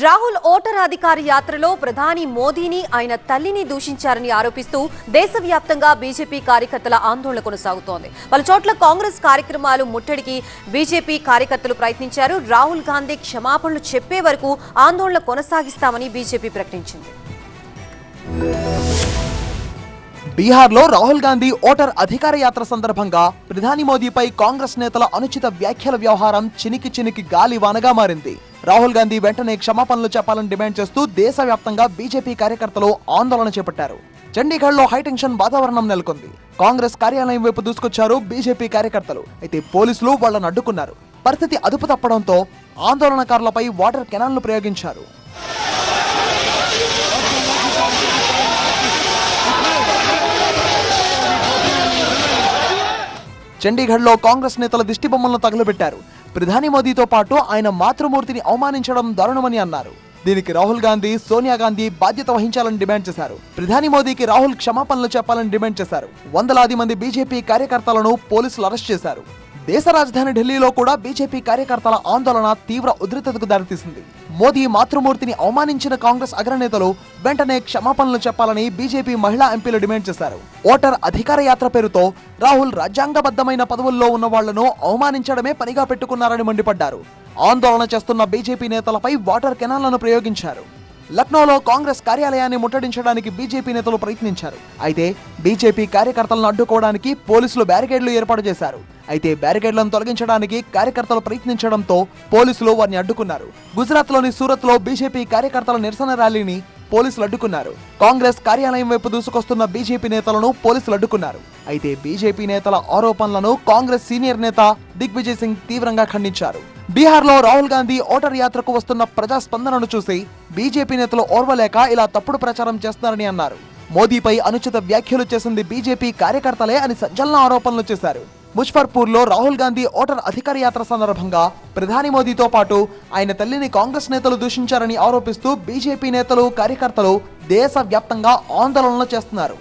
రాహుల్ ఓటరాధికారి యాత్రలో ప్రధాని మోదీని ఆయన తల్లిని దూషించారని ఆరోపిస్తూ దేశవ్యాప్తంగా బీజేపీ కార్యకర్తల ఆందోళన కొనసాగుతోంది. పలు చోట్ల కాంగ్రెస్ కార్యక్రమాలు ముట్టడికి బీజేపీ కార్యకర్తలు ప్రయత్నించారు. రాహుల్ గాంధీ క్షమాపణలు చెప్పే వరకు ఆందోళన కొనసాగిస్తామని బీజేపీ ప్రకటించింది. బీహార్లో రాహుల్ గాంధీ ఓటర్ అధికార యాత్ర సందర్భంగా ప్రధాని మోదీపై కాంగ్రెస్ నేతల అనుచిత వ్యాఖ్యల వ్యవహారం చినికి చినికి గాలివానగా మారింది. రాహుల్ గాంధీ వెంటనే క్షమాపణలు చెప్పాలని డిమాండ్ చేస్తూ దేశవ్యాప్తంగా బీజేపీ కార్యకర్తలు ఆందోళన చేపట్టారు. చండీగఢ్లో హైటెన్షన్ వాతావరణం నెలకొంది. కాంగ్రెస్ కార్యాలయం వైపు దూసుకొచ్చారు బీజేపీ కార్యకర్తలు. అయితే పోలీసులు వాళ్ళను అడ్డుకున్నారు. పరిస్థితి అదుపు తప్పడంతో ఆందోళనకారులపై వాటర్ కెనాల్ను ప్రయోగించారు. చండీగఢ్లో కాంగ్రెస్ నేతల దిష్టిబొమ్మలను తగులబెట్టారు ప్రధాని మోదీతో పాటు ఆయన మాతృమూర్తిని అవమానించడం దారుణమని అన్నారు. దీనికి రాహుల్ గాంధీ సోనియా గాంధీ బాధ్యత వహించాలని డిమాండ్ చేశారు. ప్రధాని మోదీకి రాహుల్ క్షమాపణలు చెప్పాలని డిమాండ్ చేశారు. వందలాది మంది బీజేపీ కార్యకర్తలను పోలీసులు అరెస్ట్ చేశారు. దేశ రాజధాని ఢిల్లీలో కూడా బీజేపీ కార్యకర్తల ఆందోళన తీవ్ర ఉధృతతకు దారితీసింది. మోదీ మాతృమూర్తిని అవమానించిన కాంగ్రెస్ అగ్రనేతలు వెంటనే క్షమాపణలు చెప్పాలని బీజేపీ మహిళా ఎంపీలు డిమాండ్ చేశారు. ఓటర్ అధికార యాత్ర పేరుతో రాహుల్ రాజ్యాంగబద్ధమైన పదవుల్లో ఉన్న వాళ్ళను అవమానించడమే పనిగా పెట్టుకున్నారని మండిపడ్డారు. ఆందోళన చేస్తున్న బీజేపీ నేతలపై వాటర్ కెనాల్లను ప్రయోగించారు. లక్నోలో కాంగ్రెస్ కార్యాలయాన్ని ముట్టడించడానికి బీజేపీ నేతలు ప్రయత్నించారు. అయితే బీజేపీ కార్యకర్తలను అడ్డుకోవడానికి పోలీసులు బ్యారికేడ్లు ఏర్పాటు చేశారు. అయితే బ్యారికేడ్లను తొలగించడానికి కార్యకర్తలు ప్రయత్నించడంతో పోలీసులు వారిని అడ్డుకున్నారు. గుజరాత్లోని సూరత్లో బీజేపీ కార్యకర్తల నిరసన ర్యాలీని పోలీసులు అడ్డుకున్నారు. కాంగ్రెస్ కార్యాలయం వైపు దూసుకొస్తున్న బీజేపీ నేతలను పోలీసులు అడ్డుకున్నారు. అయితే బీజేపీ నేతల ఆరోపణలను కాంగ్రెస్ సీనియర్ నేత దిగ్విజయ్ సింగ్ తీవ్రంగా ఖండించారు. బీహార్లో రాహుల్ గాంధీ ఓటర్ యాత్రకు వస్తున్న ప్రజాస్పందనను చూసి బీజేపీ నేతలు ఓర్వలేక ఇలా తప్పుడు ప్రచారం చేస్తున్నారని అన్నారు. మోదీపై అనుచిత వ్యాఖ్యలు చేసింది బీజేపీ కార్యకర్తలే అని సంచలన ఆరోపణలు చేశారు. ముజఫర్పూర్లో రాహుల్ గాంధీ ఓటర్ అధికార యాత్ర సందర్భంగా ప్రధాని మోదీతో పాటు ఆయన తల్లిని కాంగ్రెస్ నేతలు దూషించారని ఆరోపిస్తూ బీజేపీ నేతలు కార్యకర్తలు దేశవ్యాప్తంగా ఆందోళనలు చేస్తున్నారు.